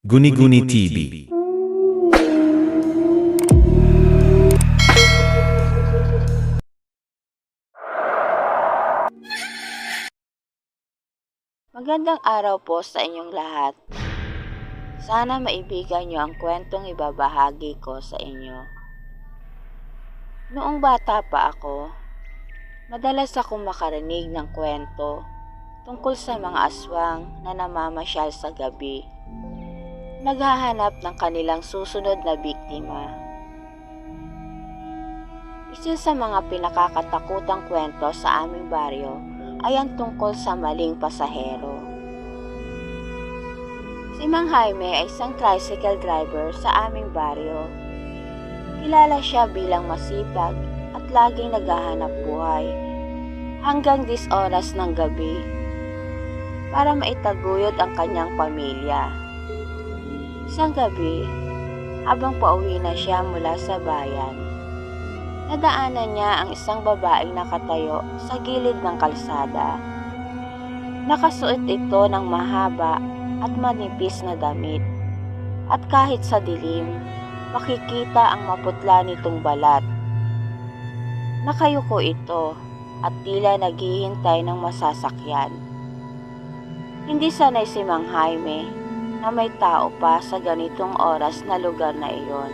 Guni-Guni TV. Magandang araw po sa inyong lahat. Sana maibigan niyo ang kwentong ibabahagi ko sa inyo. Noong bata pa ako, madalas akong makarinig ng kwento tungkol sa mga aswang na namamasyal sa gabi. Naghahanap ng kanilang susunod na biktima. Isa sa mga pinakakatakutang kwento sa aming baryo ay ang tungkol sa maling pasahero. Si Mang Jaime ay isang tricycle driver sa aming baryo. Kilala siya bilang masipag at laging naghahanap buhay hanggang 10 oras ng gabi para maitaguyod ang kanyang pamilya. Isang gabi, habang pauwi na siya mula sa bayan, nadaanan niya ang isang babaeng nakatayo sa gilid ng kalsada. Nakasuot ito ng mahaba at manipis na damit. At kahit sa dilim, makikita ang maputla nitong balat. Nakayuko ito at tila naghihintay ng masasakyan. Hindi sanay si Mang Jaime na may tao pa sa ganitong oras na lugar na iyon.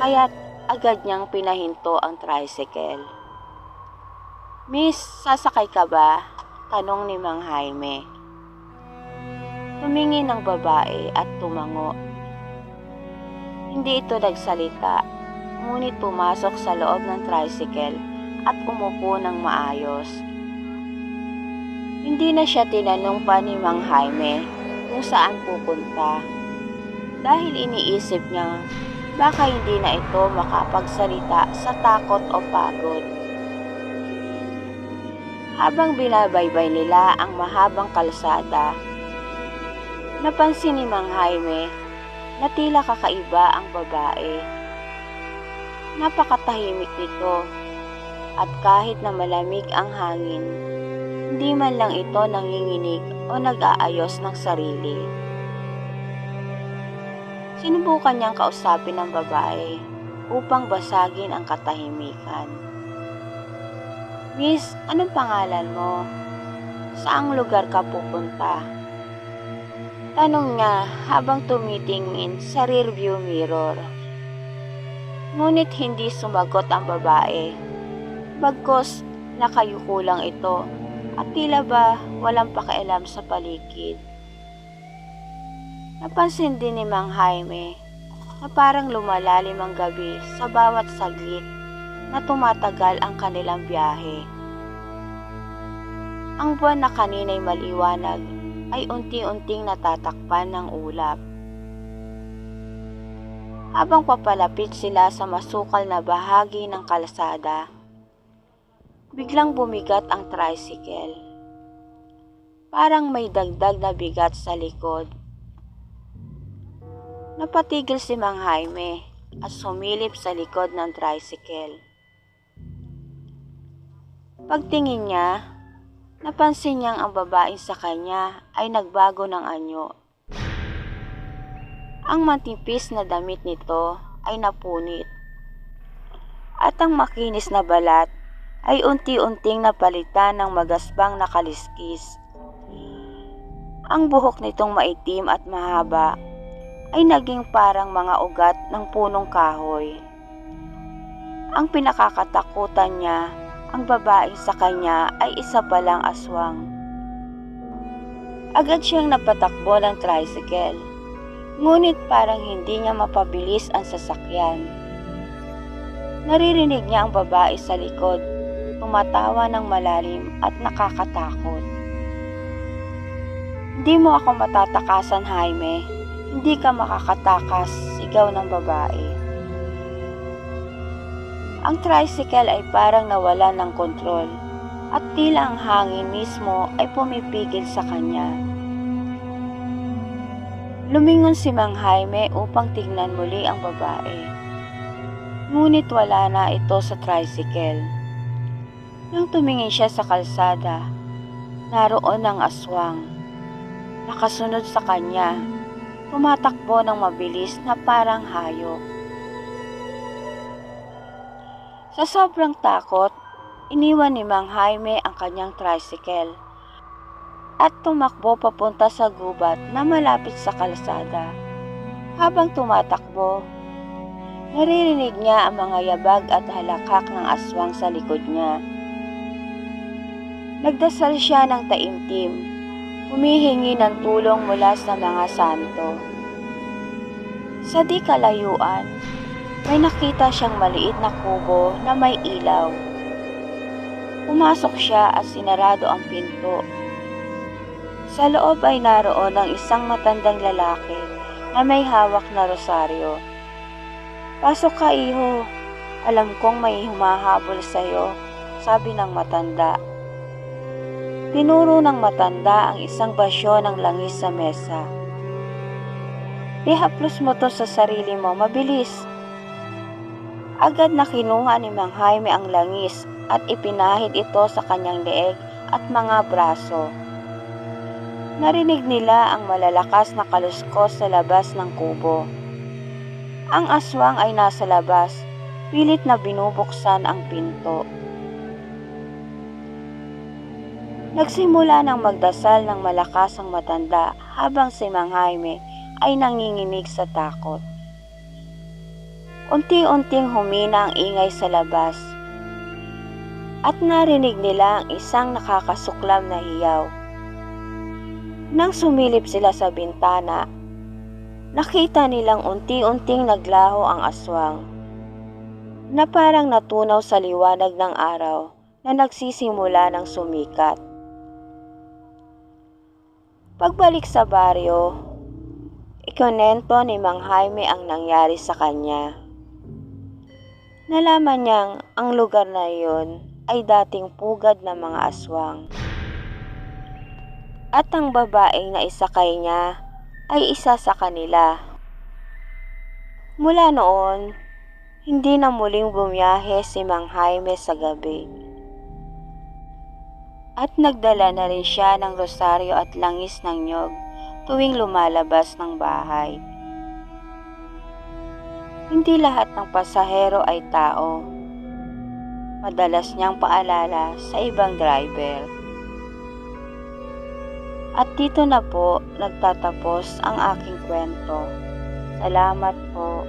Kaya't agad niyang pinahinto ang tricycle. Miss, sasakay ka ba? Tanong ni Mang Jaime. Tumingin ang babae at tumango. Hindi ito nagsalita, ngunit pumasok sa loob ng tricycle at umupo ng maayos. Hindi na siya tinanong pa ni Mang Jaime kung saan pupunta. Dahil iniisip niya baka hindi na ito makapagsalita sa takot o pagod. Habang binabaybay nila ang mahabang kalsada, napansin ni Mang Jaime na tila kakaiba ang babae. Napakatahimik nito at kahit na malamig ang hangin, hindi man lang ito nanginginig o nag-aayos ng sarili. Sinubukan niyang kausapin ng babae upang basagin ang katahimikan. Miss, anong pangalan mo? Saang lugar ka pupunta? Tanong niya habang tumitingin sa rearview mirror. Ngunit hindi sumagot ang babae. Bagkos nakayuko lang ito at tila ba walang pakialam sa paligid. Napansin din ni Mang Jaime na parang lumalalim ang gabi sa bawat saglit na tumatagal ang kanilang biyahe. Ang buwan na kanina'y maliwanag ay unti-unting natatakpan ng ulap. Habang papalapit sila sa masukal na bahagi ng kalsada, biglang bumigat ang tricycle. Parang may dagdag na bigat sa likod. Napatigil si Mang Jaime at sumilip sa likod ng tricycle. Pagtingin niya, napansin niyang ang babaeng sa kanya ay nagbago ng anyo. Ang matipis na damit nito ay napunit. At ang makinis na balat ay unti-unting napalitan ng magasbang na kaliskis. Ang buhok nitong maitim at mahaba ay naging parang mga ugat ng punong kahoy. Ang pinakakatakutan niya, ang babae sa kanya ay isa palang aswang. Agad siyang napatakbo ng tricycle, ngunit parang hindi niya mapabilis ang sasakyan. Naririnig niya ang babae sa likod, tumatawa ng malalim at nakakatakot. Hindi mo ako matatakasan, Jaime. Hindi ka makakatakas, sigaw ng babae. Ang tricycle ay parang nawala ng kontrol at tila ang hangin mismo ay pumipigil sa kanya. Lumingon si Mang Jaime upang tignan muli ang babae. Ngunit wala na ito sa tricycle. Nang tumingin siya sa kalsada, naroon ang aswang. Nakasunod sa kanya tumatakbo ng mabilis na parang hayop. Sa sobrang takot, iniwan ni Mang Jaime ang kanyang tricycle at tumakbo papunta sa gubat na malapit sa kalsada. Habang tumatakbo, naririnig niya ang mga yabag at halakak ng aswang sa likod niya. Nagdasal siya ng taimtim, humihingi ng tulong mula sa mga santo. Sa di kalayuan, may nakita siyang maliit na kubo na may ilaw. Pumasok siya at sinarado ang pinto. Sa loob ay naroon ang isang matandang lalaki na may hawak na rosaryo. Pasok ka, iho. Alam kong may humahabol sa'yo, sabi ng matanda. Tinuro ng matanda ang isang basyo ng langis sa mesa. Ihaplos mo to sa sarili mo, mabilis. Agad na kinuha ni Mang Jaime ang langis at ipinahid ito sa kanyang leeg at mga braso. Narinig nila ang malalakas na kaluskos sa labas ng kubo. Ang aswang ay nasa labas, pilit na binubuksan ang pinto. Nagsimula ng magdasal ng malakas ang matanda habang si Mang Jaime ay nanginginig sa takot. Unti-unting humina ang ingay sa labas at narinig nila ang isang nakakasuklam na hiyaw. Nang sumilip sila sa bintana, nakita nilang unti-unting naglaho ang aswang na parang natunaw sa liwanag ng araw na nagsisimula ng sumikat. Pagbalik sa baryo, ikonento ni Mang Jaime ang nangyari sa kanya. Nalaman niyang ang lugar na iyon ay dating pugad ng mga aswang. At ang babaeng na isakay niya ay isa sa kanila. Mula noon, hindi na muling bumiyahe si Mang Jaime sa gabi. At nagdala na rin siya ng rosaryo at langis ng nyog tuwing lumalabas ng bahay. Hindi lahat ng pasahero ay tao. Madalas niyang paalala sa ibang driver. At dito na po nagtatapos ang aking kwento. Salamat po.